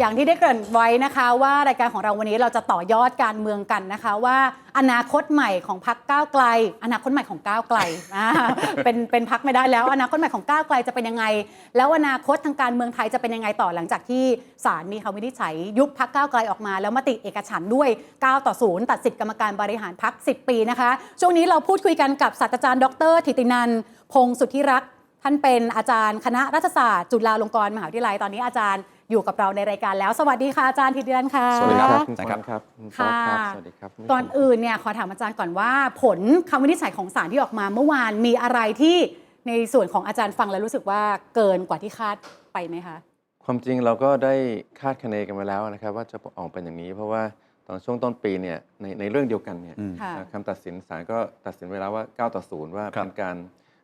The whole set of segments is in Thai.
อย่างที่ได้เกริ่นไว้นะคะว่ารายการของเราวันนี้เราจะต่อยอดการเมืองกันนะคะว่าอนาคตใหม่ของพักก้าวไกล อนาคตใหม่ของก้าวไกลเป็นเป็นพักไม่ได้แล้ว อนาคตใหม่ของก้าวไกลจะเป็นยังไง แล้วอนาคตทางการเมืองไทยจะเป็นยังไงต่อหลังจากที่ศาลมีคำวินิจฉัยยุบพักก้าวไกลออกมา แล้วมติเอกฉันด้วย 9 ต่อ 0 ตัดสิทธิกรรมการบริหารพัก 10 ปีนะคะ ช่วงนี้เราพูดคุยกันกับศาสตราจารย์ ดรธิตินันพงศ์สุทธิรักษ์ท่านเป็นอาจารย์คณะรัฐศาสตร์ จุฬาลงกรณ์มหาวิทยาลัยตอนนี้อาจารย์ อยู่กับเราในรายการแล้ว สวัสดีค่ะอาจารย์ธิตินันท์ค่ะ สวัสดีครับคุณนะคครัรับบครับคุณค่ะครับสวัสดีครับก่อนอื่นเนี่ยขอถามอาจารย์ก่อนว่า ผลคำวินิจฉัยของศาลที่ออกมาเมื่อวานมีอะไรที่ในส่วนของอาจารย์ฟังแล้วรู้สึกว่าเกินกว่าที่คาดไปไหมคะ ความจริงเราก็ได้คาดคะเนกันมาแล้วนะครับว่าจะออกเป็นอย่างนี้ เพราะว่าตอนช่วงต้นปีเนี่ยในในเรื่องเดียวกันเนี่ยอืมค่ะอ่าคำตัดสินศาลก็ตัดสินไว้แล้วว่า 9 ต่อ 0 ว่าครับเป็นการ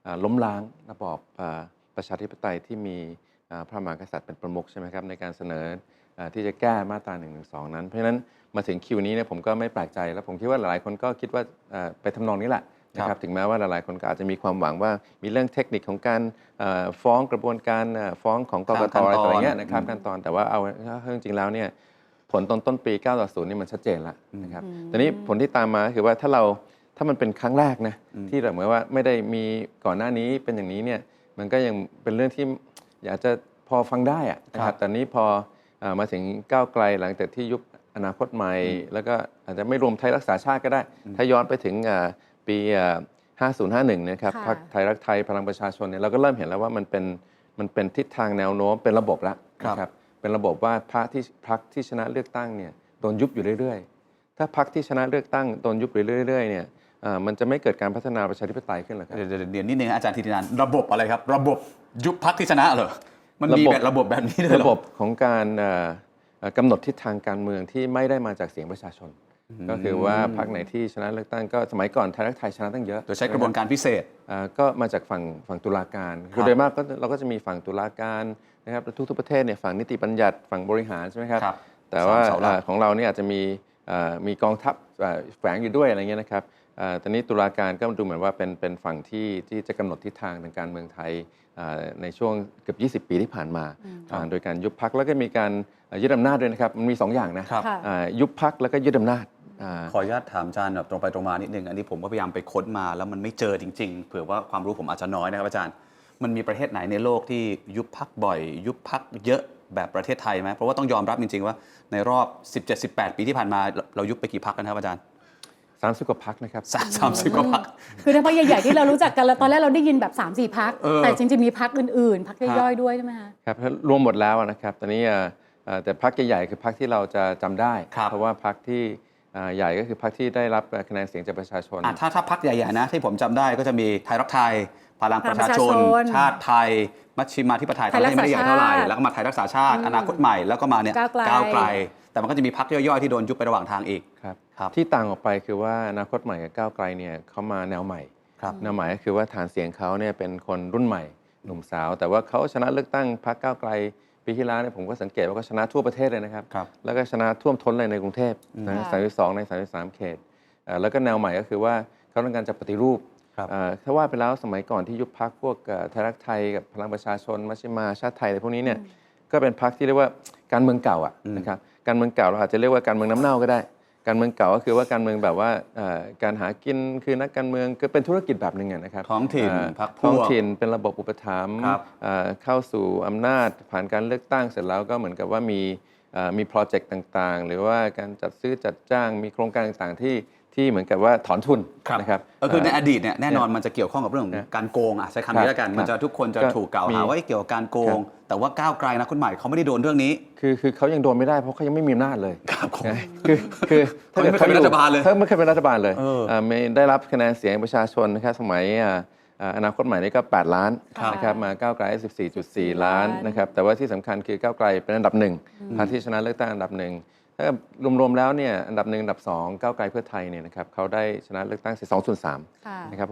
อ่าล้มล้างระบอบอ่าประชาธิปไตยที่มีอ่า พระมหากษัตริย์เป็นประมุขใช่ไหมครับในการเสนออาที่จะแก้มาตรา1นึนั้น เพราะฉะนั้นมาถึงคิวนี้เนี่ยผมก็ไม่แปลกใจ แล้วผมคิดว่าหลายๆคนก็คิดว่าอ่าไปทำนองนี้แหละนะคครัรับบถึงแม้ว่าหลายๆคนก็อาจจะมีความหวังว่ามีเรื่องเทคนิคของการอ่าฟ้องกระบวนการอ่าฟ้องของกกตตามขั้นอะไรตอนต่ออะไรเงี้ยนะครับอืมขั้นตอนแต่ว่าเอาเข้าจริงๆแล้วเนี่ยผลตอนต้นปี 9 ต่อ 0 นี่มันชัดเจนแล้วนะครับอืมทีนี้ผลที่ตามมาก็คือว่าถ้าเราถ้ามันเป็นครั้งแรกนะอืมที่แบบเหมือนว่าไม่ได้มีก่อนหน้านี้เป็นอย่างนี้เนี่ยมันก็ยังเป็นเรื่องที่ อยากจะพอฟังได้อะนะคครัรับบแต่นี้พออามาถึงก้าวไกลหลังจากที่ยุบอนาคตใหม่ แล้วก็อาจจะไม่รวมไทยรักษาชาติก็ได้ ถ้าย้อนไปถึงอ่าปีอ่า5051 นะครับค่ะพรรคไทยรักไทยพลังประชาชนเนี่ยเราก็เริ่มเห็นแล้วว่ามันเป็นมันเป็นทิศทางแนวโน้มเป็นระบบแล้วนะครับเป็นระบบว่าพรรคที่พรรคที่ชนะเลือกตั้งเนี่ยโดนยุบอยู่เรื่อยๆ ถ้าพรรคที่ชนะเลือกตั้งโดนยุบอยู่เรื่อยๆเนี่ยอ่ามันจะไม่เกิดการพัฒนาประชาธิปไตยขึ้นหรอกครับเดี๋ยวเดี๋ยวเดี๋ยวนิดนึงอาจารย์ธีตินันระบบอะไรครับ ระบบ ยุบพักที่ชนะเหรอ มันมีระบบแบบระบบแบบนี้เลยเหอระบบของการเอ่อเอ่อกำหนดทิศทางการเมืองที่ไม่ได้มาจากเสียงประชาชน ก็คือว่าพรรคไหนที่ชนะเลือกตั้งก็สมัยก่อนไทยรักไทยชนะตั้งเยอะโดยใช้กระบวนการพิเศษอ่าก็มาจากฝั่งฝั่งตุลาการครับคือโดยมากก็เราก็จะมีฝั่งตุลาการนะครับแล้วทุกๆประเทศเนี่ยฝั่งนิติบัญญัติฝั่งบริหารใช่ไหมครับครับแต่ว่าสามเสาหลักอ่าของเราเนี่ยอาจจะมีอ่ามีกองทัพอ่าแฝงอยู่ด้วยอะไรเงี้ยนะครับอ่า ตอนนี้ตุลาการก็ดูเหมือนว่าเป็นเป็นฝั่งที่ที่จะกำหนดทิศทางทางการเมืองไทยอ่าในช่วงเกือบ20 ปีที่ผ่านมาอืมอ่าโดยการยุบพักแล้วก็มีการอ่ายึดอำนาจด้วยนะครับ มันมีสองอย่างนะครับค่ะอ่ายุบพักแล้วก็ยึดอำนาจอ่าขออนุญาตถามอาจารย์แบบตรงไปตรงมานิดนึง อันนี้ผมก็พยายามไปค้นมาแล้วมันไม่เจอจริง ๆ เผื่อว่าความรู้ผมอาจจะน้อยนะครับอาจารย์ มันมีประเทศไหนในโลกที่ยุบพักบ่อย ยุบพักเยอะแบบประเทศไทยไหมเพราะว่าต้องยอมรับจริง ๆ ว่าในรอบ 17-18 ปีที่ผ่านมาเราเรายุบไปกี่พักกันครับอาจารย์ 30 กว่าพักนะครับ สามสามสิบกว่าพัก คือถ้าพักใหญ่ๆที่เรารู้จักกันแล้วตอนแรกเราได้ยินแบบ3 4พัก เออ แต่จริงๆมีพักอื่นๆพักย่อยๆด้วยใช่ไหมคะ ครับรวมหมดแล้วนะครับ ตอนนี้อ่าอ่าแต่พักใหญ่ๆคือพักที่เราจะจำได้ ครับเพราะว่าพักที่อ่าใหญ่ก็คือพักที่ได้รับคะแนนเสียงจากประชาชนอะถ้าถ้าพักใหญ่ๆนะ ที่ผมจำได้ก็จะมีไทยรักไทย พลังประชาชน พลังประชาชนชาติไทย มัชชิมาธิปไตยไทยรักษาไม่ได้ใหญ่เท่าไหร่ชาติแล้วก็มาไทยรักษาชาติ อนาคตใหม่ แล้วก็มาเนี่ยก้าวไกล วไกล แต่มันก็จะมีพักย่อยๆที่โดนยุบไประหว่างทางอีก ครับครับ ที่ต่างออกไปคือว่าอนาคตใหม่กับก้าวไกลเนี่ยเขามาแนวใหม่ครับแนวใหม่ก็คือว่าฐานเสียงเขาเนี่ยเป็นคนรุ่นใหม่ หนุ่มสาว แต่ว่าเขาชนะเลือกตั้งพรรคก้าวไกลปีที่แล้วเนี่ยผมก็สังเกตว่าเขาชนะทั่วประเทศเลยนะครับ ครับ แล้วก็ชนะท่วมท้นเลยในกรุงเทพนะค่ะสามสิบสองใน33เขตเอ่อแล้วก็แนวใหม่ก็คือว่าเขาต้องการจะปฏิรูปครับเอ่อถ้าว่าไปแล้วสมัยก่อนที่ยุบพักพวกเอ่อไทยรักไทยกับพลังประชาชนมัชฌิมาชาติไทยอะไรพวกนี้เนี่ยก็เป็นพักที่เรียกว่าการเมืองเก่าอะอืม นะครับ การเมืองเก่าเราอาจจะเรียกว่าการเมืองน้ำเน่าก็ได้ การเมืองเก่าก็คือว่าการเมืองแบบว่าเอ่อการหากินคือนักการเมืองก็เป็นธุรกิจแบบหนึ่งอะนะครับท้องถิ่นเพรรคพวกท้องถิ่นเป็นระบบอุปถัมภ์ครับ เอ่อเข้าสู่อำนาจผ่านการเลือกตั้งเสร็จแล้วก็เหมือนกับว่ามีเอ่อมีโปรเจกต์ต่างๆ หรือว่าการจัดซื้อจัดจ้างมีโครงการต่างๆที่ ที่เหมือนกับว่าถอนทุนนะครับก็คือในเอดีตเนี่ยแน่นอนมันจะเกี่ยวข้องกับเรื่องของการโกงอะใช้คำนี้แล้วกันครับมันจะทุกคนจะก็ถูกกล่าวมีหาว่าเกี่ยวกับการโกงครับแต่ว่าก้าวไกลนะคนใหม่เขาไม่ได้โดนเรื่องนี้ คือคือเขายังโดนไม่ได้เพราะเขายังไม่มีอำนาจเลยครับผมนะคือคือเขายังไม่เคยเป็นรัฐบาลเลยเขาไม่เคยเป็นรัฐบาลเลยเออเอ่อไม่ได้รับคะแนนเสียงประชาชนนะครับสมัยอ่าอ่าอนาคตใหม่นี่ก็ 8 ล้านครับนะครับมาก้าวไกล 14.4 ล้านนะครับแต่ว่าที่สำคัญคือก้าวไกลเป็นอันดับหนึ่งพรรคที่ชนะเลือกตั้งอันดับหนึ่ง ถ้ารวมๆแล้วเนี่ยอันดับหนึ่งอันดับสองก้าวไกลเพื่อไทยเนี่ยนะครับเขาได้ชนะเลือกตั้ง12ส่วน3ค่ะนะครับ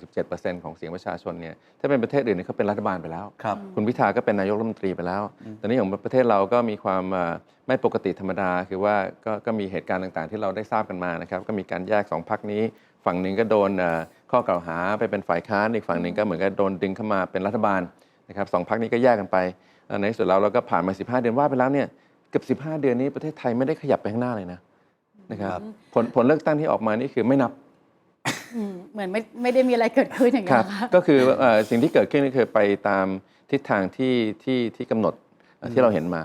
66-67%ของเสียงประชาชนเนี่ยถ้าเป็นประเทศอื่นเนี่ยเขาเป็นรัฐบาลไปแล้วครับคุณพิธาก็เป็นนายกรัฐมนตรีไปแล้วตอนนี้ของประเทศเราก็มีความเอ่อไม่ปกติธรรมดา คือว่าก็ก็มีเหตุการณ์ต่างๆ ที่เราได้ทราบกันมานะครับก็มีการแยกสองพักนี้ ฝั่งหนึ่งก็โดนเอ่อข้อกล่าวหาไปเป็นฝ่ายค้านอีกฝั่งหนึ่งก็เหมือนกับโดนดึงเข้ามาเป็นรัฐบาลนะครับสองพักนี้ก็แยกกันไปเอ่อในที่สุดแล้วเราก็ผ่านมา 15 เดือนว่าไปแล้วเนี่ย กือบ15 เดือนนี้ประเทศไทยไม่ได้ขยับไปข้างหน้าเลยนะนะครับผลผลเลือกตั้งที่ออกมานี่คือไม่นับอืมเหมือนไม่ไม่ได้มีอะไรเกิดขึ้นอย่างคเงี้รัยบค่ะก็คือเอ่อสิ่งที่เกิดขึ้นก็คือไปตามทิศทางที่ที่ที่กำหนดเอ่อที่เราเห็นมา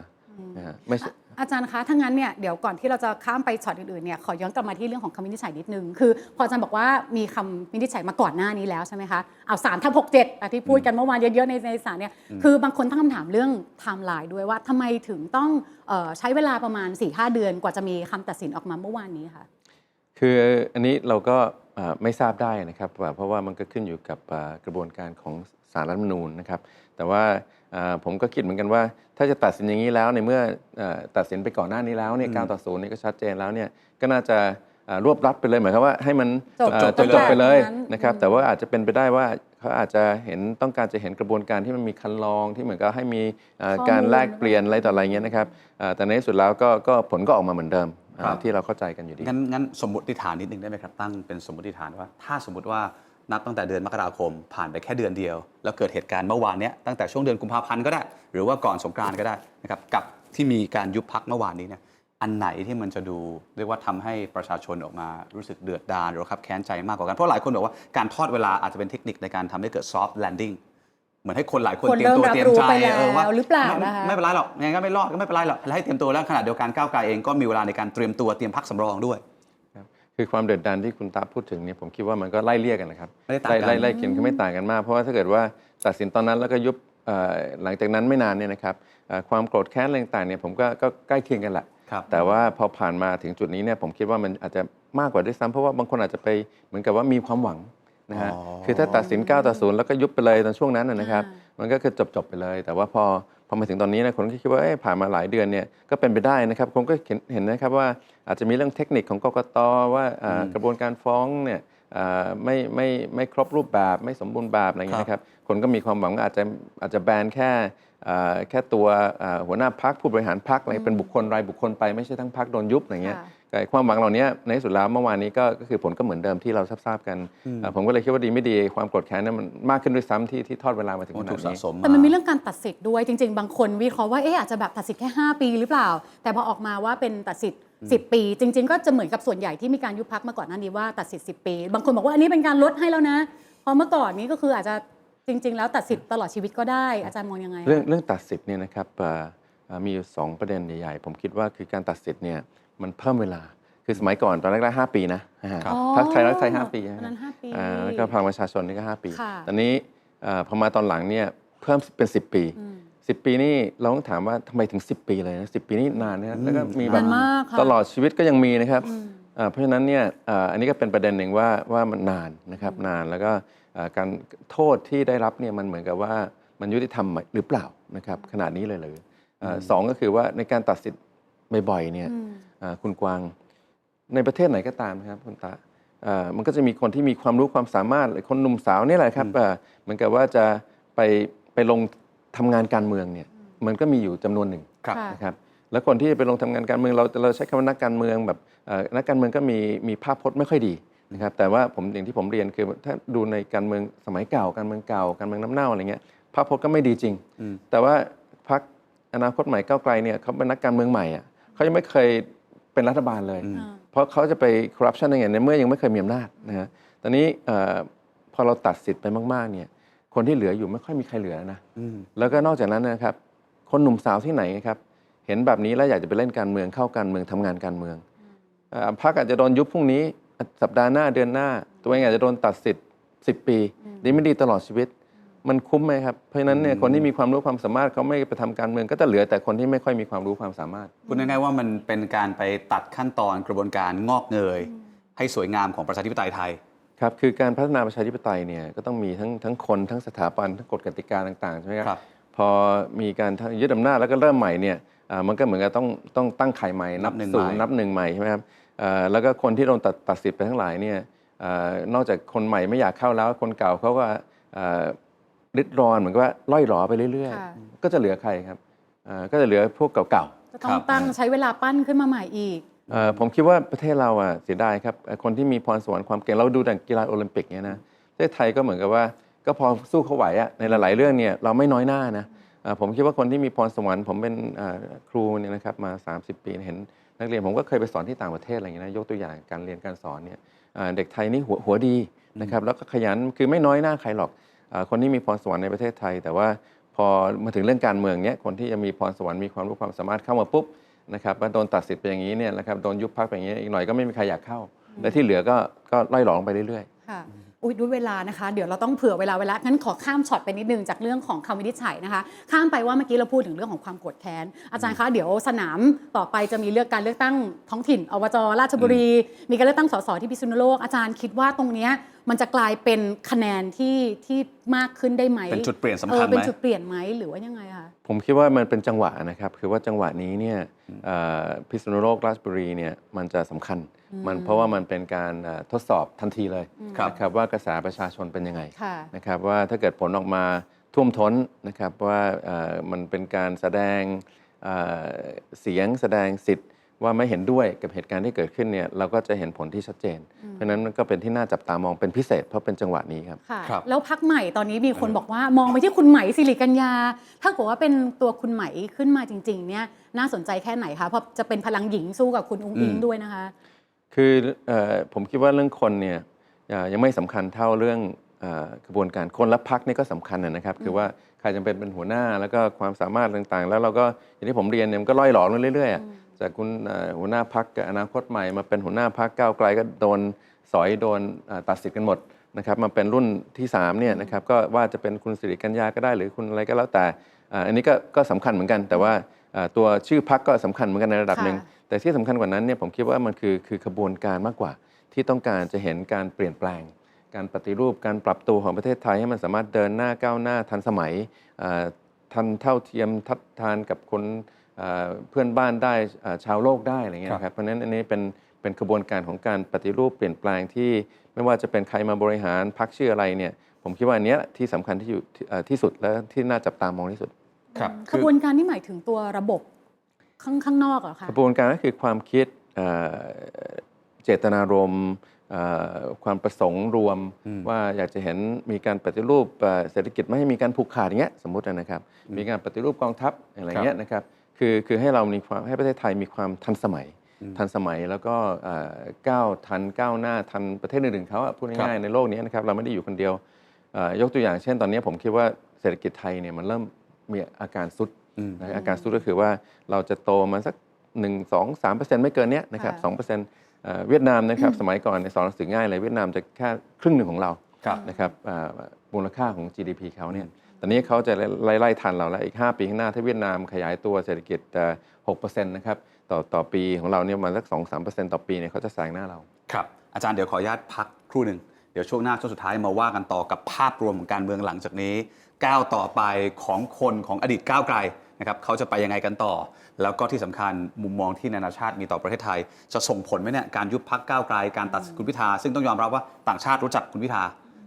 นะฮะไม่ใช่ อาจารย์คะถ้างั้นเนี่ยเดี๋ยวก่อนที่เราจะข้ามไปช็อตอื่นๆเนี่ยขอย้อนกลับมาที่เรื่องของคำวินิจฉัยนิดนึงคือพออาจารย์บอกว่ามีคำวินิจฉัยมาก่อนหน้านี้แล้วใช่ไหมคะเอาสารทับหกเจ็ดที่พูดกันเมื่อวานเยอะๆในในศาลเนี่ยคือบางคนตั้งคำถามเรื่องไทม์ไลน์ด้วยว่าทำไมถึงต้องเออใช้เวลาประมาณ4ี่หเดือนกว่าจะมีคำตัดสินออกมาเมื่อวานนี้ค่ะ คืออันนี้เราก็เอ่อไม่ทราบได้นะครับว่าเพราะว่ามันก็ขึ้นอยู่กับเอ่อกระบวนการของ สารรัฐธรรมนูญนะครับ แต่ว่าเอ่อผมก็คิดเหมือนกันว่า ถ้าจะตัดสินอย่างนี้แล้วในเมื่อเอ่อตัดสินไปก่อนหน้านี้แล้วเนี่ยการต่อสู้นี่ก็ชัดเจนแล้วเนี่ยก็น่าจะเอ่อรวบรัดไปเลยหมายความว่าให้มันจบเอ่อจบจบๆไปเลยนั้นนะครับแต่ว่าอาจจะเป็นไปได้ว่าเขาอาจจะเห็นต้องการจะเห็นกระบวนการที่มันมีคันลองที่เหมือนกับให้มีเอ่อข้อมูลการแลกเปลี่ยนอะไรต่ออะไรเงี้ยนะครับเอ่อแต่ในที่สุดแล้วก็ก็ผลก็ออกมาเหมือนเดิมเอ่อครับที่เราเข้าใจกันอยู่ดีงั้นงั้นสมมติฐานนิดนึงได้ไหมครับตั้งเป็นสมมติฐานว่า ถ้าสมมติว่า นับตั้งแต่เดือนมกราคม ผ่านไปแค่เดือนเดียว แล้วเกิดเหตุการณ์เมื่อวานเนี้ยตั้งแต่ช่วงเดือนกุมภาพันธ์ก็ได้ หรือว่าก่อนสงกรานต์ก็ได้นะครับกับที่มีการยุบพักเมื่อวานนี้เนี่ยอันไหนที่มันจะดูเรียกว่าทำให้ประชาชนออกมารู้สึกเดือดดาลหรือว่าครับแค้นใจมากกว่ากัน เพราะหลายคนบอกว่าการทอดเวลาอาจจะเป็นเทคนิคในการทำให้เกิด soft landing เหมือนให้คนหลายคนคนเตรียมตัวเริ่มรับเตรียมใจรู้ไปแล้วเออว่าหรือเปล่าไม่นะคะไม่เป็นไรหรอกยังไงก็ไม่รอดก็ไม่เป็นไรหรอกแล้วให้เตรียมตัวแล้วขณะเดียวกันก้าวไกลเองก็มีเวลาในการเตรียมตัวเตรียมพักสำรองด้วย ครับคือความเดือดดานที่คุณตาพูดถึงเนี่ยผมคิดว่ามันก็ไล่เลี่ยกันนะครับไม่ได้ต่างกัน ไล่ไล่เขียนก็ไม่ต่างกันมาก เพราะว่าถ้าเกิดว่าตัดสินตอนนั้นแล้วก็ยุบเอ่อหลังจากนั้นไม่นานเนี่ยนะครับเอ่อความโกรธแค้นอะไรต่างๆเนี่ยผมก็ก็ใกล้เคียงกันแหละ ครับ แต่ว่าพอผ่านมาถึงจุดนี้เนี่ยผมคิดว่ามันอาจจะมากกว่าด้วยซ้ำเพราะว่าบางคนอาจจะไปเหมือนกับว่ามีความหวังนะฮะอ๋อ คือถ้าตัดสิน9ต่อ0แล้วก็ยุบไปเลยตอนช่วงนั้นนะนะครับ อ่ามันก็คือจบๆไปเลย แต่ว่าพอ พอมาถึงตอนนี้นะคนก็คิดว่าเอ๊ะผ่านมาหลายเดือนเนี่ยก็เป็นไปได้นะครับผมก็เห็นเห็นนะครับว่าอาจจะมีเรื่องเทคนิคของกกตว่าอ่าอืมกระบวนการฟ้องเนี่ยอ่าไม่ไม่ไม่ครบรูปแบบไม่สมบูรณ์แบบอะไรเงี้ยนะครับคนก็มีความหวังว่าอาจจะอาจจะแบนแค่อ่าแค่ตัวอ่าหัวหน้าพักผู้บริหารพักอะไรเป็นบุคคลรายบุคคลไปไม่ใช่ทั้งพักโดนยุบอะไรเงี้ย ค่ะแต่ความหวังเหล่านี้ในที่สุดแล้วเมื่อวานนี้ก็ก็คือผลก็เหมือนเดิมที่เราทราบๆกันอ่าผมก็เลยคิดว่าดีไม่ดีความโกรธแค้นนั้นมันมากขึ้นด้วยซ้ำที่ที่ทอดเวลามาถึงโอ้ขนาถูดกสะนี้สมแต่มันมีเรื่องการตัดสิทธิ์ด้วยจริง ๆ บางคนวิเคราะห์ว่าเอ๊ะอาจจะแบบตัดสิทธิ์แค่ 5 ปีหรือเปล่า แต่พอออกมาว่าเป็นตัดสิทธิ์10 ปี จริง ๆ ก็จะเหมือนกับส่วนใหญ่ที่มีการยุบพักมาก่อนหน้านี้ว่าตัดสิทธิ์10 ปี บางคนบอกว่าอันนี้เป็นการลดให้แล้วนะเพราะเมื่อก่อนนี้ก็คืออาจจะจริง ๆ แล้วตัดสิทธิ์ตลอดชีวิตก็ได้อาจารย์มองยังไงคะเรื่องเรื่องตัดสิทธิ์เนี่ยนะครับเอ่อเอ่อมีอยู่สองประเด็นใหญ่ๆผมคิดว่าคือการตัดสิทธิ์เนี่ย มันเพิ่มเวลา คือสมัยก่อนตอนแรกๆห้าปีนะอ่าครับพรรคไทยรักไทยห้าปีอันนั้นห้าปีอ่าแล้วก็พลังประชาชนนี่ก็ห้าปีค่ะตอนนี้เอ่อพอมาตอนหลังเนี่ยเพิ่มเป็น10ปีอืม10ปีนี่เราต้องถามว่าทำไมถึง 10 ปีเลยนะสิปีนี่นานนะแล้วก็มีแบนาบนมากค่ะตลอดชีวิตก็ยังมีนะครับอืมอ่าเพราะฉะนั้นเนี่ยอ่าอันนี้ก็เป็นประเด็นหนึ่งว่าว่ามันนานนะครับนานแล้วก็อ่าการโทษที่ได้รับเนี่ยมันเหมือนกับว่ามันยุติธรรมหรือเปล่านะครับขนาดนี้เลยเลยอ่าสองก็คือว่าในการตัดสินบ่อยๆเนี่ยอืมอ่า คุณกวาง ในประเทศไหนก็ตามนะครับคุณตาอ่ามันก็จะมีคนที่มีความรู้ความสามารถหรือคนหนุ่มสาวเนี่ยแหละครับอ่าเหมือนกับว่าจะไปไปลงทำงานการเมืองเนี่ยมันก็มีอยู่จำนวนหนึ่งครับค่ะนะครับแล้วคนที่ไปลงทำงานการเมืองเราเราใช้คำว่านักการเมืองแบบเอ่อนักการเมืองก็มีมีภาพพจน์ไม่ค่อยดีนะครับแต่ว่าผมอย่างที่ผมเรียนคือถ้าดูในการเมืองสมัยเก่าการเมืองเก่าการเมืองน้ำเน่าอะไรเงี้ยภาพพจน์ก็ไม่ดีจริงอืมแต่ว่าพรรคอนาคตใหม่ก้าวไกลเนี่ยเขาเป็นนักการเมืองใหม่อะเขายังไม่เคย เป็นรัฐบาลเลยอืมอ่าเพราะเขาจะไปคอร์รัปชันได้ไงในเมื่อยังไม่เคยมีอำนาจนะฮะตอนนี้เอ่อพอเราตัดสิทธิ์ไปมาก ๆ เนี่ย คนที่เหลืออยู่ไม่ค่อยมีใครเหลือแล้วนะอืมแล้วก็นอกจากนั้นนะครับ คนหนุ่มสาวที่ไหนครับ เห็นแบบนี้แล้วอยากจะไปเล่นการเมืองเข้าการเมืองทำงานการเมืองเอ่อพรรคอาจจะโดนยุบพรุ่งนี้สัปดาห์หน้าเดือนหน้า ตัวเองอาจจะโดนตัดสิทธิ์10 ปี ดีไม่ดีตลอดชีวิต มันคุ้มไหมครับ เพราะฉะนั้นเนี่ยคนที่มีความรู้ความสามารถเขาไม่ไปทำการเมือง ก็จะเหลือแต่คนที่ไม่ค่อยมีความรู้ความสามารถพูดง่ายๆว่ามันเป็นการไปตัดขั้นตอนกระบวนการงอกเงย ให้สวยงามของประชาธิปไตยไทยครับคือการพัฒนาประชาธิปไตยเนี่ยก็ต้องมีทั้งทั้งคนทั้งสถาบันทั้งกฎกติกาต่างๆใช่ไหมคครัรับ พอมีการยึดอำนาจแล้วก็เริ่มใหม่เนี่ยอ่ามันก็เหมือนกับต้องต้องตั้งไข่ใหม่นับนับหนึ่งศูนใหม่ย์นับหนึ่งใหม่ใช่ไหมครับอ่าแล้วก็คนที่โดนตัดตัดสิทธิ์ไปทั้งหลายเนี่ยอานอกจากคนใหม่ไม่อยากเข้าแล้วคนเก่าเขาก็อ่า ริดรอนเหมือนกับว่าล่อยหลอไปเรื่อย ค่ะ ๆ ก็จะเหลือใครครับอ่าก็จะเหลือพวกเก่าๆจะต้อครังบ ตั้งใช้เวลาปั้นขึ้นมาใหม่อีกเอ่อผมคิดว่าประเทศเราอะเสียดายครับเอ่อคนที่มีพรสวรรค์ความเก่งเราดูแต่กีฬาโอลิมปิกเนี่ยนะประเทศไทยก็เหมือนกับว่าก็พอสู้เขาไหวอะในหลาย ๆ เรื่องเนี่ยเราไม่น้อยหน้านะเอ่อผมคิดว่าคนที่มีพรสวรรค์ผมเป็นเอ่อครูเนี่ยนะครับมา 30 ปีเห็น นักเรียนผมก็เคยไปสอนที่ต่างประเทศอะไรอย่างเงี้ยนะยกตัวอย่างการเรียนการสอนเนี่ยเอ่อเด็กไทยนี่หัวหัวดีนะครับแล้วก็ขยันคือไม่น้อยหน้าใครหรอกเอ่อ คนที่มีพรสวรรค์ในประเทศไทย แต่ว่าพอมาถึงเรื่องการเมืองเนี้ยคนที่จะมีพรสวรรค์มีความรู้ความสามารถเข้ามาปุ๊บนะครับมาโดนตัดสิทธิ์ไปอย่างนี้เนี่ยนะครับโดนยุบพักไปอย่างนี้อีกหน่อยก็ไม่มีใครอยากเข้า และที่เหลือก็ก็ไล่หลองไปเรื่อยๆค่ะอุ้ยด้วยเวลานะคะ เดี๋ยวเราต้องเผื่อเวลาเวลางั้นขอข้ามช็อตไปนิดนึงจากเรื่องของคำวินิจฉัยนะคะ ข้ามไปว่าเมื่อกี้เราพูดถึงเรื่องของความโกรธแค้น อาจารย์คะเดี๋ยวสนามต่อไปจะมีเลือกการเลือกตั้งท้องถิ่นอบจราชบุรี มีการเลือกตั้งสสที่พิษณุโลกอาจารย์คิดว่าตรงเนี้ย มันจะกลายเป็นคะแนนที่ที่มากขึ้นได้ไหมเป็นจุดเปลี่ยนสำเอคัอญเป็นไหมจุดเปลี่ยนไหมหรือว่ายังไงคะ ผมคิดว่ามันเป็นจังหวะนะครับคือว่าจังหวะนี้เนี่ยเอ่อพิษณุโลกราชบุรีเนี่ยมันจะสำคัญ มันเพราะว่ามันเป็นการเอ่อทดสอบทันทีเลยครับ นะครับว่ากระแสประชาชนเป็นยังไงค่ะ นะครับว่าถ้าเกิดผลออกมาท่วมท้นนะครับว่าเอ่อมันเป็นการแสดงเอ่อเสียงแสดงสิทธิ์ ว่าไม่เห็นด้วยกับเหตุการณ์ที่เกิดขึ้นเนี่ยเราก็จะเห็นผลที่ชัดเจน เพราะฉะนั้นมันก็เป็นที่น่าจับตามองเป็นพิเศษเพราะเป็นจังหวะนี้ครับค่ะครับแล้วพักใหม่ตอนนี้มีคนบอกว่ามองไปที่คุณใหม่สิริกัญญา ถ้าเกิดว่าเป็นตัวคุณใหม่ขึ้นมาจริงๆเนี่ยน่าสนใจแค่ไหนคะเพราะจะเป็นพลังหญิงสู้กับคุณอุ้งอิงอืมด้วยนะคะ คือเออผมคิดว่าเรื่องคนเนี่ยเอ่อยังไม่สำคัญเท่าเรื่องเออกระบวนการคนและพักนี่ก็สำคัญนะนะครับ คือว่าใครจะเป็นเป็นหัวหน้าแล้วก็ความสามารถต่างๆ แล้วเราก็อย่างที่ผมเรียนเนี่ยมันก็ล่อยหลอมาเรื่อยๆอะ จากคุณเอ่อหัวหน้าพักอนาคตใหม่ มาเป็นหัวหน้าพักก้าวไกลก็โดนสอยโดนเอ่อตัดสิทธิ์กันหมดนะครับมาเป็นรุ่นที่3เนี่ยนะครับก็ว่าจะเป็นคุณสิริกัญญาก็ได้หรือคุณอะไรก็แล้วแต่อ่าอันนี้ก็ก็สำคัญเหมือนกัน แต่ว่าเอ่อตัวชื่อพักก็สำคัญเหมือนกันในระดับหนึ่งค่ะแต่ที่สำคัญกว่านั้นเนี่ยผมคิดว่ามันคือคือขบวนการมากกว่า ที่ต้องการจะเห็นการเปลี่ยนแปลง การปฏิรูปการปรับตัวของประเทศไทยให้มันสามารถเดินหน้าก้าวหน้าทันสมัยเอ่อทันเท่าเทียมทัดทานกับคน เอ่อเพื่อนบ้านได้เอ่อชาวโลกได้อะไรเงี้ยนะครับเพราะฉะนั้นอันนี้เป็นเป็นขบวนการของการปฏิรูปเปลี่ยนแปลงที่ไม่ว่าจะเป็นใครมาบริหารพรรคชื่ออะไรเนี่ยผมคิดว่าอันเนี้ยที่สำคัญที่อยู่ที่เอ่อที่สุดและที่น่าจับตามองที่สุดครับขบวนการที่หมายถึงตัวระบบข้างข้างนอกเหรอคะกระบวนการก็คือความคิดเอ่อเจตนารมณ์เอ่อความประสงค์รวมอืมว่าอยากจะเห็นมีการปฏิรูปเอ่อเศรษฐกิจไม่ให้มีการผูกขาดอย่างเงี้ยสมมตินะครับ มีการปฏิรูปกองทัพอะไรเงี้ยนะครับ คือคือให้เรามีความให้ประเทศไทยมีความทันสมัย ทันสมัยแล้วก็เอ่อก้าวทันก้าวหน้าทันประเทศอื่นๆเขาอะพูดง่ายๆในโลกนี้นะครับเราไม่ได้อยู่คนเดียวเอ่อยกตัวอย่างเช่นตอนนี้ผมคิดว่าเศรษฐกิจไทยเนี่ยมันเริ่มมีอาการสุดอืมนะอาการสุดก็คือว่าเราจะโตมาสัก 1 2 3เปอร์เซ็นต์ไม่เกินเนี้ยนะครับค่ะสองเปอร์เซ็นต์เวียดนามนะครับสมัยก่อนในยสอนหนังสือง่ายเลยเวียดนามจะแค่ครึ่งหนึ่งของเราครับนะครับอ่ามูลค่าของ GDP เขาเนี่ย ตอนนี้เขาจะไล่ไล่ทันเราแล้วอีก 5 ปีข้างหน้าถ้าเวียดนามขยายตัวเศรษฐกิจหกเปอร์เซ็นะครับต่อต่อปีของเราเนี่ยมาสักสองสามเปอร์เซ็นต์ต่อปีเนี่ยเขาจะแซงหน้าเรา ครับ อาจารย์เดี๋ยวขออนุญาตพักครู่หนึ่งเดี๋ยวช่วงหน้าช่วงสุดท้ายมาว่ากันต่อกับภาพรวมของการเมืองหลังจากนี้ ก้าวต่อไปของคนของอดีตก้าวไกลนะครับเขาจะไปยังไงกันต่อ แล้วก็ที่สำคัญมุมมองที่นานาชาติมีต่อประเทศไทย จะส่งผลไหมเนี่ยการยุบพักก้าวไกลการตัดคุณพิธาซึ่งต้องยอมรับว่าต่างชาติรู้จักคุณพิธา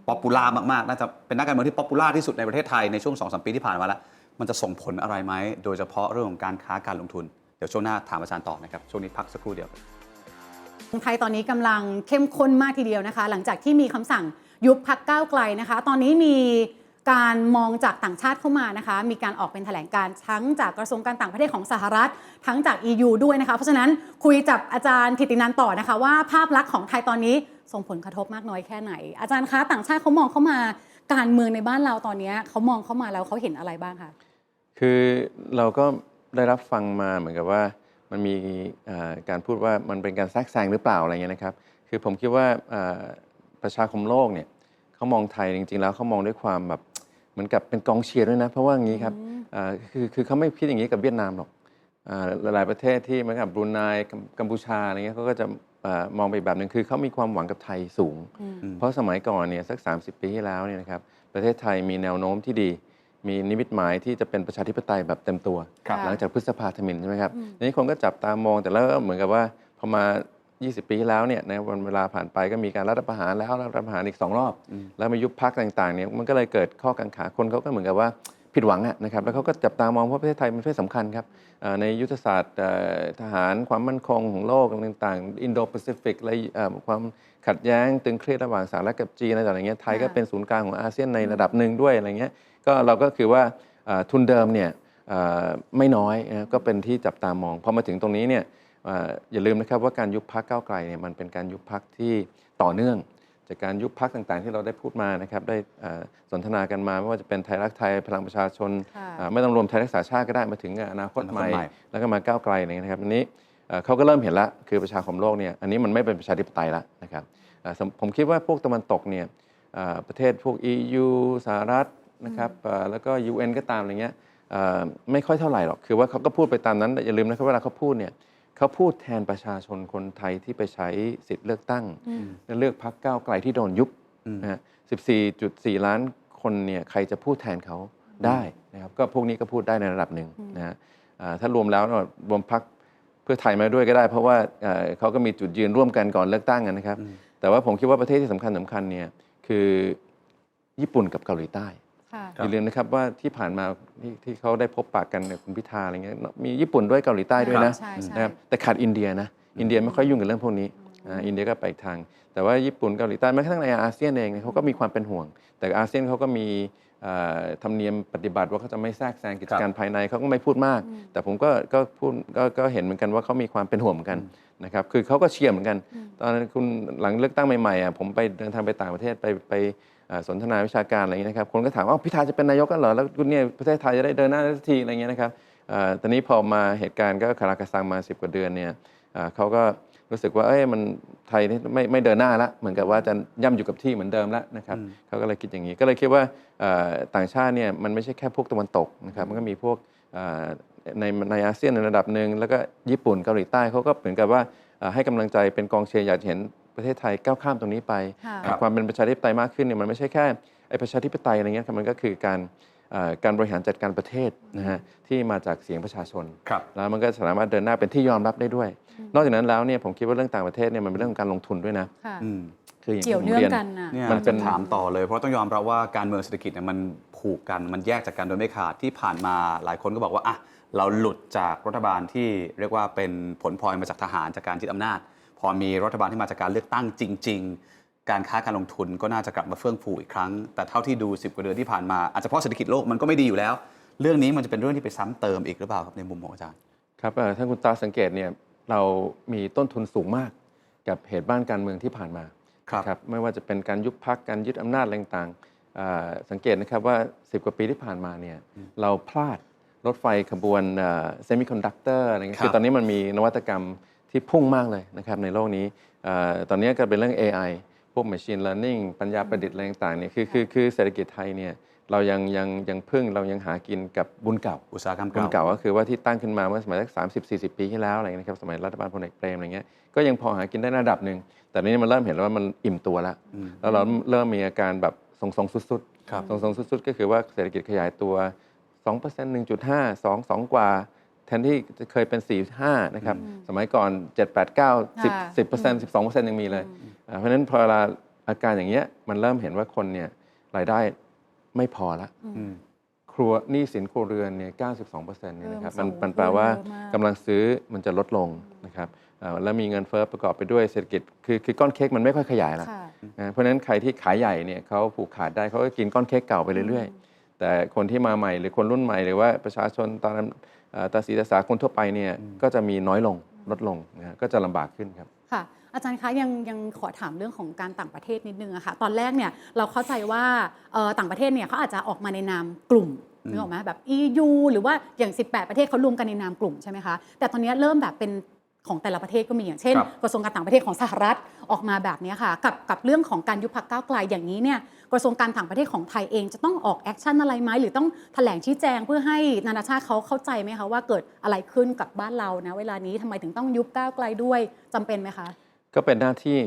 ป๊อปปูล่ามากๆ น่าจะเป็นนักการเมืองที่ป๊อปปูล่าที่สุดในประเทศไทยในช่วง2อสปีที่ผ่านมาแล้ว มันจะส่งผลอะไรไหม โดยเฉพาะเรื่องของการค้าการลงทุน เดี๋ยวช่วงหน้าถามอาจารย์ต่อนะครับ ช่วงนี้พักสักครู่เดียวไทยตอนนี้กำลังเข้มข้นมากทีเดียวนะคะ หลังจากที่มีคำสั่งยุบพักก้าวไกลนะคะ ตอนนี้มีการมองจากต่างชาติเข้ามานะคะ มีการออกเป็นแถลงการ์ทั้งจากกระทรวงการต่างประเทศของสหรัฐ ทั้งจาก EU ด้วยนะคะ เพราะฉะนั้นคุยกับอาจารย์ธิตินันต่อนะคะ ว่าภาพลักษณ์ของไทยตอนนี้ ส่งผลกระทบมากน้อยแค่ไหน อาจารย์คะต่างชาติเขามองเข้ามาการเมืองในบ้านเราตอนนี้เขามองเข้ามาแล้วเขาเห็นอะไรบ้างคะคือเราก็ได้รับฟังมาเหมือนกับว่ามันมีการพูดว่ามันเป็นการแทรกแซงหรือเปล่าอะไรเงี้ยนะครับ คือผมคิดว่าประชาคมโลกเนี่ยเขามองไทยจริง ๆ แล้วเขามองด้วยความแบบเหมือนกับเป็นกองเชียร์ด้วยนะ เพราะว่าอย่างนี้ครับคือคือเขาไม่คิดอย่างนี้กับเวียดนามหรอกอหลายประเทศที่เหมือนกับบรูไนกัมกัมพูชาอะไรเงี้ยเขาก็จะ มองไปอีกแบบหนึ่งคือเขามีความหวังกับไทยสูง เพราะสมัยก่อนเนี่ยสัก 30 ปีที่แล้วเนี่ยนะครับประเทศไทยมีแนวโน้มที่ดี มีนิมิตหมายที่จะเป็นประชาธิปไตยแบบเต็มตัวครับหลังจากพฤษภาธมินใช่ไหมครับทีนี้คนก็จับตามองแต่แล้วก็เหมือนกับว่าพอมา 20 ปีที่แล้วเนี่ยในวันเวลาผ่านไปก็มีการรัฐประหารแล้วรัฐประหารอีก2รอบ แล้วมายุบพักต่างๆเนี่ยมันก็เลยเกิดข้อกังขาคนเขาก็เหมือนกับว่า ผิดหวังอะนะครับแล้วเขาก็จับตามองว่าประเทศไทยเป็นประเทศสำคัญครับเอ่อในยุทธศาสตร์เอ่อทหารความมั่นคงของโลกต่างๆอินโดแปซิฟิกอะไรเอ่อความขัดแย้งตึงเครียดระหว่างสหรัฐกับจีนอะไรต่างๆอย่างเงี้ยไทยก็ค่ะเป็นศูนย์กลางของอาเซียนในระดับหนึ่งด้วยอะไรเงี้ยก็เราก็คือว่าเอ่อทุนเดิมเนี่ยเอ่อไม่น้อยนะก็เป็นที่จับตามองพอมาถึงตรงนี้เนี่ยเอ่ออย่าลืมนะครับว่าการยุบพักก้าวไกลเนี่ยมันเป็นการยุบพักที่ต่อเนื่อง จากการยุบพักต่างๆ ที่เราได้พูดมานะครับได้เอ่อสนทนากันมาไม่ว่าจะเป็นไทยรักไทยพลังประชาชนค่ะเอ่อไม่ต้องรวมไทยรักษาชาติก็ได้มาถึงอนาคตใหม่อนาคตใหม่แล้วก็มาก้าวไกลอะไรเงี้ยนะครับอันนี้เอ่อเขาก็เริ่มเห็นละคือประชาคมโลกเนี่ยอันนี้มันไม่เป็นประชาธิปไตยละนะครับเอ่อสำผมคิดว่าพวกตะวันตกเนี่ยเอ่อประเทศพวก EU สหรัฐนะครับเอ่อแล้วก็ UN ก็ตามอะไรเงี้ยเอ่อไม่ค่อยเท่าไหร่หรอก คือว่าเขาก็พูดไปตามนั้นแต่อย่าลืมนะครับเวลาเขาพูดเนี่ย เขาพูดแทนประชาชนคนไทยที่ไปใช้สิทธิ์เลือกตั้ง และเลือกพักก้าวไกลที่โดนยุบนะฮะ14.4 ล้านคนเนี่ยใครจะพูดแทนเขาได้นะครับก็พวกนี้ก็พูดได้ในระดับหนึ่งนะฮะอ่าถ้ารวมแล้วเนี่ยรวมพักเพื่อไทยมาด้วยก็ได้ เพราะว่าเอ่อเขาก็มีจุดยืนร่วมกันก่อนเลือกตั้งอะนะครับ แต่ว่าผมคิดว่าประเทศที่สำคัญสำคัญเนี่ยคือญี่ปุ่นกับเกาหลีใต้ค่ะ อย่าลืมนะครับว่าที่ผ่านมาที่ที่เขาได้พบปากกันกับคุณพิธาอะไรเงี้ยมีญี่ปุ่นด้วยเกาหลีใต้ด้วยนะใช่ใช่ นะครับแต่ขาดอินเดียนะอินเดียไม่ค่อยยุ่งกับเรื่องพวกนี้อ่าอินเดียก็ไปอีกทาง แต่ว่าญี่ปุ่นเกาหลีใต้แม้กระทั่งในอาเซียนเองเนี่ยเขาก็มีความเป็นห่วง แต่อาเซียนเขาก็มีเอ่อธรรมเนียมปฏิบัติว่าเขาจะไม่แทรกแซงกิจการภายในเขาก็ไม่พูดมาก แต่ผมก็ก็พูดก็ก็เห็นเหมือนกันว่าเขามีความเป็นห่วงเหมือนกันนะครับคือเขาก็เชียร์เหมือนกัน ตอนนั้นคุณหลังเลือกตั้งใหม่ๆอะผมไปเดินทางไปต่างประเทศไปไปเอ่อ สนทนาวิชาการอะไรอย่างนี้ยนะครับคนก็ถามว่าอ้าวพิธาจะเป็นนายกกันเหรอแล้วคุณเนี่ยประเทศไทยจะได้เดินหน้าได้สักทีอะไรอย่างเงี้ยนะครับเอ่อตอนนี้พอมาเหตุการณ์ก็คาราคาซังมา 10 กว่าเดือนเนี่ยเอ่อเขาก็รู้สึกว่าเอ้ยมันไทยนี่ไม่ไม่เดินหน้าละเหมือนกับว่าจะย่ำอยู่กับที่เหมือนเดิมแล้วนะครับเขาก็เลยคิดอย่างนี้ ก็เลยคิดว่าเอ่อต่างชาติเนี่ยมันไม่ใช่แค่พวกตะวันตกนะครับมันก็มีพวกเอ่อในในอาเซียนในระดับหนึ่งแล้วก็ญี่ปุ่นเกาหลีใต้เขาก็เหมือนกับว่าเอ่อให้กำลังใจเป็นกองเชียร์อยากเห็น ประเทศไทยก้าวข้ามตรงนี้ไปค่ะอะความเป็นประชาธิปไตยมากขึ้นเนี่ยมันไม่ใช่แค่ไอ้ประชาธิปไตยอะไรเงี้ยครับมันก็คือการเอ่อการบริหารจัดการประเทศนะฮะที่มาจากเสียงประชาชนครับแล้วมันก็สามารถเดินหน้าเป็นที่ยอมรับได้ด้วย นอกจากนั้นแล้วเนี่ยผมคิดว่าเรื่องต่างประเทศเนี่ยมันเป็นเรื่องของการลงทุนด้วยนะค่ะอืมคืออย่างเกี่ยวที่ผมเนื่องเรียนกันน่ะเนี่ยมันเป็นจะถามต่อเลยเพราะต้องยอมรับว่าการเมืองเศรษฐกิจเนี่ยมันผูกกันมันแยกจากกันโดยไม่ขาดที่ผ่านมาหลายคนก็บอกว่าอะเราหลุดจากรัฐบาลที่เรียกว่าเป็นผลพลอยมาจากทหารจากการยึดอำนาจ พอมีรัฐบาลที่มาจากการเลือกตั้งจริง ๆ การค้าการลงทุนก็น่าจะกลับมาเฟื่องฟูอีกครั้ง แต่เท่าที่ดู 10 กว่าเดือนที่ผ่านมาอาจจะเพราะเศรษฐกิจโลกมันก็ไม่ดีอยู่แล้ว เรื่องนี้มันจะเป็นเรื่องที่ไปซ้ำเติมอีกหรือเปล่าครับในมุมของอาจารย์ครับเอ่อถ้าคุณตาสังเกตเนี่ยเรามีต้นทุนสูงมากกับเหตุบ้านการเมืองที่ผ่านมาครับนะไม่ว่าจะเป็นการยุบพักการยึดอำนาจอะไรต่างๆอ่าสังเกตนะครับว่า 10 กว่าปีที่ผ่านมาเนี่ยเราพลาดรถไฟขบวนเซมิคอนดักเตอร์อะไรเงี้ยครับคือตอนนี้มันมีนวัตกรรม ที่พุ่งมากเลยนะครับในโลกนี้อ่าตอนนี้ก็เป็นเรื่อง AI พวก Machine Learning ปัญญาประดิษฐ์อะไรต่างๆเนี่ยคือคือคือเศรษฐกิจไทยเนี่ยเรายังยังยังพึ่งเรายังหากินกับบุญเก่า อุตสาหกรรมรุ่นเก่าเก่าก็คือว่าที่ตั้งขึ้นมาเมื่อสมัยสักสามสิบสี่สิบปีที่แล้วอะไรเงี้ยนะครับสมัยรัฐบาลพลเอกเปรมอะไรเงี้ยก็ยังพอหากินได้ระดับหนึ่งแต่นี้มันเริ่มเห็นแล้วว่ามันอิ่มตัวแล้วแล้วเราเริ่มมีอาการแบบทรงๆสุดครับๆทรงๆสุดๆ ก็คือว่าเศรษฐกิจขยายตัว2% 1.5 2 2 กว่าแท นที่จะเคยเป็น 4 5 นะครับ สมัยก่อน 7 8 9ค่ะ10 10 12ยังมีเลยอ่าเพราะฉะนั้นพอเวลาอาการอย่างเงี้ยมันเริ่มเห็นว่าคนเนี่ยรายได้ไม่พอละอืมครัวหนี้สินครัวเรือนเนี่ย 92%เนี่ยนะครับเพิ่มันมสูงมันแปลว่าเยอะมากกำลังซื้อมันจะลดลงนะครับอ่าแล้วมีเงินเฟ้อประกอบไปด้วยเศรษฐกิจคือคือก้อนเค้กมันไม่ค่อยขยายละค่ะนะเพราะฉะนั้นใครที่ขายใหญ่เนี่ยเขาผูกขาดได้เขาก็กินก้อนเค้กเก่าไปเรื่อยๆ แต่คนที่มาใหม่หรือคนรุ่นใหม่หรือว่าประชาชนตอนนั้นเอ่อ ตาสีตาสาคนทั่วไปเนี่ยก็จะมีน้อยลงลดลงนะฮะก็จะลำบากขึ้นครับค่ะอาจารย์คะยังยังขอถามเรื่องของการต่างประเทศนิดนึงอะค่ะตอนแรกเนี่ยเราเข้าใจว่าเอ่อต่างประเทศเนี่ยเขาอาจจะออกมาในนามกลุ่มนึกออกไหมแบบ EU หรือว่าอย่าง 18 ประเทศเขารวมกันในนามกลุ่มใช่ไหมคะแต่ตอนนี้เริ่มแบบเป็น ของแต่ละประเทศก็มีอย่างเช่นครับกระทรวงการต่างประเทศของสหรัฐออกมาแบบนี้ค่ะ กับกับเรื่องของการยุบพักก้าวไกลอย่างนี้เนี่ยกระทรวงการต่างประเทศของไทยเองจะต้องออกแอคชั่นอะไรไหมหรือต้องแถลงชี้แจงเพื่อให้นานาชาติเขาเข้าใจไหมคะว่าเกิดอะไรขึ้นกับบ้านเรานะเวลานี้ทำไมถึงต้องยุบก้าวไกลด้วยจำเป็นไหมคะก็เป็นหน้าที่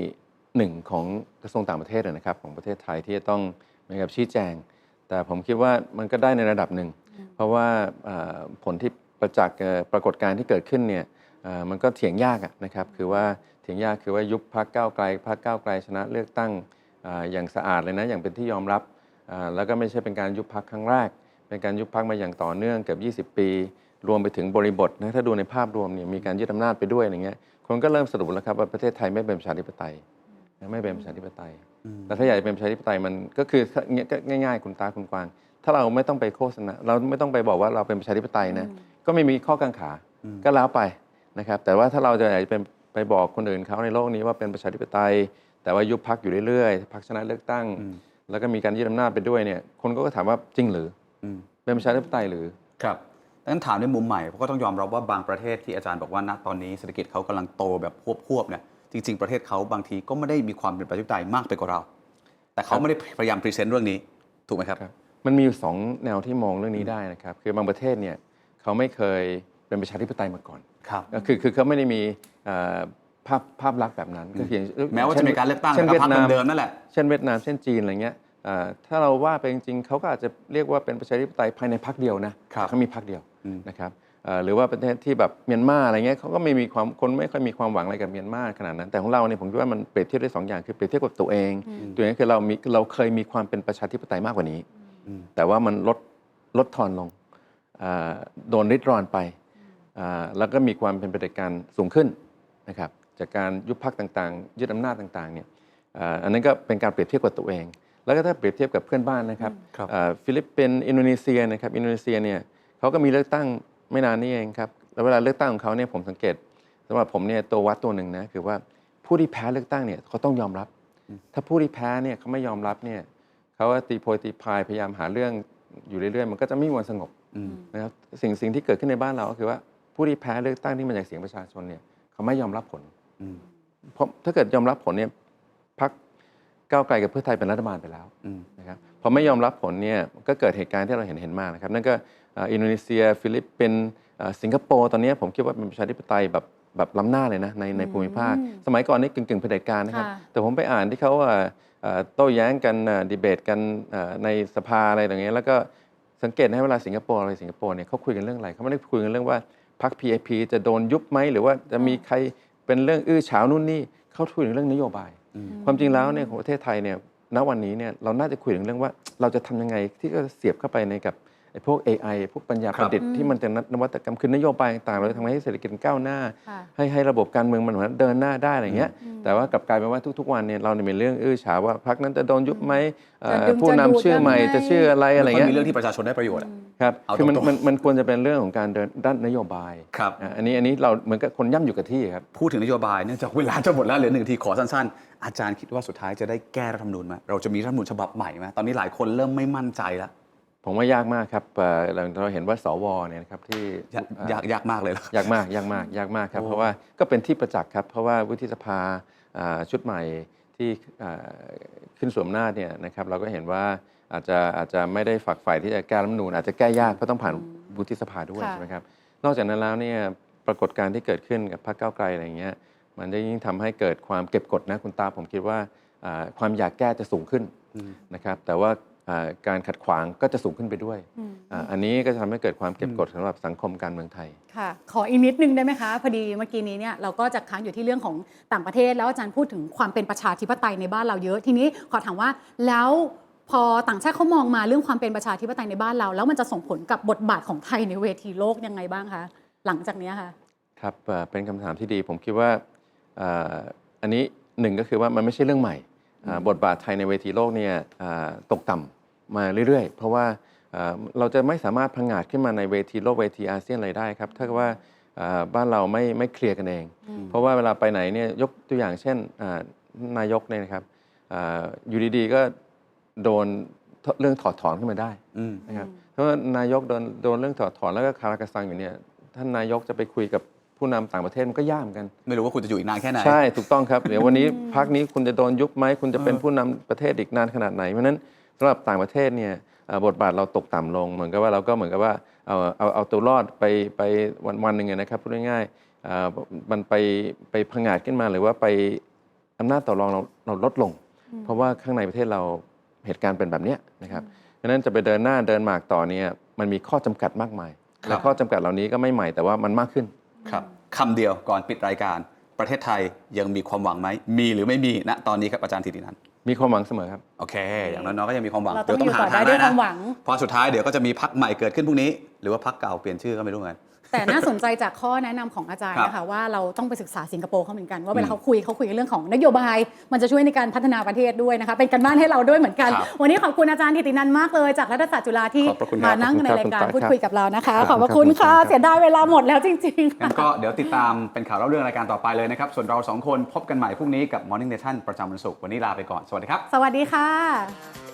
หนึ่งของกระทรวงต่างประเทศนะครับของประเทศไทยที่จะต้องเหมือนกับชี้แจง แต่ผมคิดว่ามันก็ได้ในระดับหนึ่งเพราะว่าเอ่อผลที่ประจักษ์เอ่อปรากฏการณ์ที่เกิดขึ้นเนี่ยเอ่อ มันก็เถียงยากอะนะครับคือว่าเถียงยากคือว่ายุบพักก้าวไกลพักก้าวไกลชนะเลือกตั้งเอ่ออย่างสะอาดเลยนะอย่างเป็นที่ยอมรับเอ่อแล้วก็ไม่ใช่เป็นการยุบพักครั้งแรก เป็นการยุบพักมาอย่างต่อเนื่องเกือบ20 ปี รวมไปถึงบริบทนะถ้าดูในภาพรวมเนี่ยมีการยึดอำนาจไปด้วยอะไรเงี้ยคนก็เริ่มสรุปแล้วครับว่าประเทศไทยไม่เป็นประชาธิปไตยนะไม่เป็นประชาธิปไตยแต่ถ้าอยากจะเป็นประชาธิปไตยมันก็คือถ้าเงี้ยก็ง่ายๆ คุณตาคุณกวาง ถ้าเราไม่ต้องไปโฆษณาเราไม่ต้องไปบอกว่าเราเป็นประชาธิปไตยนะก็ไม่มีข้อกังขาก็แล้วไป นะครับ แต่ว่าถ้าเราจะอยากจะเป็นไปบอกคนอื่นเขาในโลกนี้ว่าเป็นประชาธิปไตย แต่ว่ายุบพักอยู่เรื่อยๆพักชนะเลือกตั้ง แล้วก็มีการยึดอำนาจไปด้วยเนี่ย คนก็ถามว่าจริงหรืออืมเป็นประชาธิปไตยหรือครับดังนั้นถามในมุมใหม่เพราะก็ต้องยอมรับว่าบางประเทศที่อาจารย์บอกว่าณตอนนี้เศรษฐกิจเขากำลังโตแบบควบๆเนี่ยจริง ๆ ประเทศเขาบางทีก็ไม่ได้มีความเป็นประชาธิปไตยมากไปกว่าเรา แต่เขาไม่ได้พยายามพรีเซนต์เรื่องนี้ถูกไหมครับครับมันมีอยู่สองแนวที่มองเรื่องนี้ได้นะครับ คือบางประเทศเนี่ยเขาไม่เคย เป็นประชาธิปไตยมาก่อนครับก็คือคือเขาไม่ได้มีเอ่อภาพภาพลักษณ์แบบนั้นก็คืออย่างแม้ว่าจะมีการเลือกตั้งเช่นแต่เวียพรรดคนามเดิมๆนั่นแหละเช่นเวียดนามเช่นจีนอะไรเงี้ยเอ่อถ้าเราว่าไปจริงๆเขาก็อาจจะเรียกว่าเป็นประชาธิปไตยภายในพรรคเดียวนะครับเขามีพรรคเดียวอืมนะครับเอ่อหรือว่าประเทศที่แบบเมียนมาอะไรเงี้ยเขาก็ไม่มีความคนไม่ค่อยมีความหวังอะไรกับเมียนมาขนาดนั้น แต่ของเราเนี่ยผมคิดว่ามันเปรียบเทียบได้สองอย่างคือเปรียบเทียบกับตัวเอง ตัวเองคือเรามีเราเคยมีความเป็นประชาธิปไตยมากกว่านี้ แต่ว่ามันลดลดทอนลงอ่าโดนริดรอนไปอ่า แล้วก็มีความเป็นปฏิการสูงขึ้นนะครับจากการยุบพักต่างๆ ยึดอำนาจต่างๆเนี่ยอ่าอันนั้นก็เป็นการเปรียบเทียบกับตัวเอง แล้วก็ถ้าเปรียบเทียบกับเพื่อนบ้านนะครับครับอ่าฟิลิปปินส์อินโดนีเซียนะครับอินโดนีเซียเนี่ยเขาก็มีเลือกตั้งไม่นานนี้เองครับแล้วเวลาเลือกตั้งของเขาเนี่ยผมสังเกตสำหรับผมเนี่ยตัววัดตัวหนึ่งนะคือว่าผู้ที่แพ้เลือกตั้งเนี่ยเขาต้องยอมรับ ถ้าผู้ที่แพ้เนี่ยเขาไม่ยอมรับเนี่ยเขาก็ตีโพยตีพายพยายามหาเรื่องอยู่เรื่อยๆ มันก็จะไม่มีวันสงบอืมนะครับสิ่งสิ่งที่เกิดขึ้นในบ้านเราก็คือว่า ผู้ที่แพ้เลือกตั้งที่มาจากเสียงประชาชนเนี่ยเขาไม่ยอมรับผลอืมเพราะถ้าเกิดยอมรับผลเนี่ยพักก้าวไกลกับเพื่อไทยเป็นรัฐบาลไปแล้วอืมนะครับพอไม่ยอมรับผลเนี่ยก็เกิดเหตุการณ์ที่เราเห็นเห็นมานะครับนั่นก็เอ่ออินโดนีเซีย ฟิลิปปินส์เอ่อสิงคโปร์ตอนนี้ผมคิดว่าเป็นประชาธิปไตยแบบแบบล้ำหน้าเลยนะในในภูมิภาค สมัยก่อนนี่กึ่งกึ่งๆเผด็จการนะครับค่ะแต่ผมไปอ่านที่เขาเอ่อเอ่อโต้แย้งกันดีเบตกันเอ่อในสภาอะไรอย่างเงี้ยแล้วก็สังเกตนะเวลาสิงคโปร์อะไรสิงคโปร์เนี่ยเขาคุยกันเรื่องอะไรเขาไม่ได้คุยกันเรื่องว่า พรรค PAP จะโดนยุบไหมหรือว่าจะมีใครเป็นเรื่องอื้อฉาวนู่นนี่เขาคุยถึงเรื่องนโยบาย ความจริงแล้วเนี่ยของประเทศไทยเนี่ยณวันนี้เนี่ยเราน่าจะคุยถึงเรื่องว่า เราจะทำยังไงที่จะเสียบเข้าไปในกับ ไอ้พวก AI พวกปัญญาคปรับระดิษฐ์ที่มันจะนวัตกรรมคือนโยบายต่างๆเราจะทำให้เศรษฐกิจก้าวหน้าค่ะให้ให้ระบบการเมืองมันเหมือนเดินหน้าได้อะไรเงี้ยแต่ว่ากลับกลายเป็นว่าทุกๆวันเนี่ยเราเนี่ยมีเรื่องอื้อฉาวว่าพรรคนั้นจะโดนยุบไหมเอ่อจะดึงผู้นำจะดูดชื่อใหม่ยังไงจะชื่ออะไรอะไรมันเงี้ยมีเรื่องที่ประชาชนได้ประโยชน์อะครับเอาคือมันตรงๆมันมันควรจะเป็นเรื่องของการเดินด้านนโยบายครับอะอันนี้อันนี้เราเหมือนกับคนย่ำอยู่กับที่ครับพูดถึงนโยบายเนื่องจากเวลาจะหมดแล้วเหลือหนึ่งนาทีขอสั้นๆ อาจารย์คิดว่าสุดท้ายจะได้แก้รัฐธรรมนูญไหมเราจะมีรัฐธรรมนูญฉบับใหม่ไหมตอนนี้หลายคนเริ่มไม่มั่นใจแล้ว ผมว่ายากมากครับเอ่อเราเราเห็นว่าสวเนี่ยนะครับที่ยากเอ่อยากยากมากเลยเหรอ ยากมากยากมากยากมากครับ โอ้ เพราะว่าก็เป็นที่ประจักษ์ครับ เพราะว่าวุฒิสภาอ่าชุดใหม่ที่อ่าขึ้นสวมหน้าจเนี่ยนะครับเราก็เห็นว่าอาจจะอาจจะไม่ได้ฝักใฝ่ที่จะแก้รัฐธรรมนูญอาจจะแก้ยากเพราะต้องผ่านวุฒิสภาด้วยค่ะ ใช่ไหมครับนอกจากนั้นแล้วเนี่ยปรากฏการณ์ที่เกิดขึ้นกับพรรคก้าวไกลอะไรอย่างเงี้ยมันจะยิ่งทำให้เกิดความเก็บกดนะคุณตาผมคิดว่าอ่าความอยากแก้จะสูงขึ้น นะครับแต่ว่าอ่า การขัดขวางก็จะสูงขึ้นไปด้วยอืมอ่าอันนี้ก็จะทำให้เกิดความเก็บกดสำหรับสังคมการเมืองไทย ค่ะ ขออีกนิดนึงได้ไหมคะ พอดีเมื่อกี้นี้เนี่ยเราก็จะค้างอยู่ที่เรื่องของต่างประเทศ แล้วอาจารย์พูดถึงความเป็นประชาธิปไตยในบ้านเราเยอะ ทีนี้ขอถามว่าแล้วพอต่างชาติเขามองมาเรื่องความเป็นประชาธิปไตยในบ้านเรา แล้วมันจะส่งผลกับบทบาทของไทยในเวทีโลกยังไงบ้างคะ หลังจากเนี้ยค่ะครับเอ่อเป็นคำถามที่ดี ผมคิดว่าเอ่ออันนี้หนึ่งก็คือว่ามันไม่ใช่เรื่องใหม่อ่าบทบาทไทยในเวทีโลกเนี่ยอ่าตกต่ำ มาเรื่อยๆ เพราะว่าอ่าเราจะไม่สามารถพังงาดขึ้นมาในเวทีโลกเวทีอาเซียนอะไรได้ครับ ถ้าเกิดว่าอ่าบ้านเราไม่ไม่เคลียร์กันเอง เพราะว่าเวลาไปไหนเนี่ยยกตัวอย่างเช่นอ่านายกเนี่ยนะครับอาอยู่ดีๆก็โดนเรื่องถอดถอนขึ้นมาได้อืมนะครับเพราะว่านายกโดนโดนเรื่องถอดถอนแล้วก็คาราคาซังอยู่เนี่ยท่านนายกจะไปคุยกับผู้นำต่างประเทศมันก็ยากเหมือนกัน ไม่รู้ว่าคุณจะอยู่อีกนานแค่ไหนใช่ถูกต้องครับเดี๋ยววันนี้พักนี้คุณจะโดนยุบไหมคุณจะเป็นผู้นำประเทศอีกนานขนาดไหนเพราะฉะนั้น สำหรับต่างประเทศเนี่ยเอ่อบทบาทเราตกต่ำลง เหมือนกับว่าเราก็เหมือนกับว่าเอาเอาเอาตัวรอดไปไปวันวันหนึ่งอะนะครับพูดง่ายๆเอ่อมันไปไปพังงาดขึ้นมาหรือว่าไปอำนาจต่อรองเราเราลดลง เพราะว่าข้างในประเทศเราเหตุการณ์เป็นแบบเนี้ยนะครับเพราะฉะนั้นจะไปเดินหน้าเดินหมากต่อเนี่ยมันมีข้อจำกัดมากมายครับและข้อจำกัดเหล่านี้ก็ไม่ใหม่แต่ว่ามันมากขึ้นครับคำเดียวก่อนปิดรายการ ประเทศไทยยังมีความหวังไหมมีหรือไม่มีณตอนนี้ครับอาจารย์ธิตินันท์ มีความหวังเสมอครับ โอเค อย่างน้อยๆก็ยังมีความหวังเราต้องดี๋วอยู่ต่อได้ด้วยความหวัง พอสุดท้ายเดี๋ยวก็จะมีพักใหม่เกิดขึ้นพรุ่งนี้ หรือว่าพักเก่าเปลี่ยนชื่อก็ไม่รู้เหมือนกัน แต่น่าสนใจจากข้อแนะนำของอาจารย์ครับนะคะว่าเราต้องไปศึกษาสิงคโปร์เขาเหมือนกัน ว่าเวลาเขาคุยเขาคุยเรื่องของนโยบาย มันจะช่วยในการพัฒนาประเทศด้วยนะคะเป็นการบ้านให้เราด้วยเหมือนกันครับวันนี้ขอบคุณอาจารย์ธิตินันท์มากเลยจากรัฐศาสตร์จุฬาที่ขอบพระคุณครับมานั่งในรายการขอบคุณครับพูดคุยกับเรานะคะครับขอบพระคุณขอบคุณครัค่ะบเสียดายเวลาหมดแล้วจริงๆงั้นก็เดี๋ยวติดตามเป็นข่าวเล่าเรื่องรายการต่อไปเลยนะครับส่วนเราสองคนพบกันใหม่พรุ่งนี้กับ Morning Nation ประจำวันศุกร์วันนี้ลาไปก่อนสวัสดีครับ สวัสดีค่ะ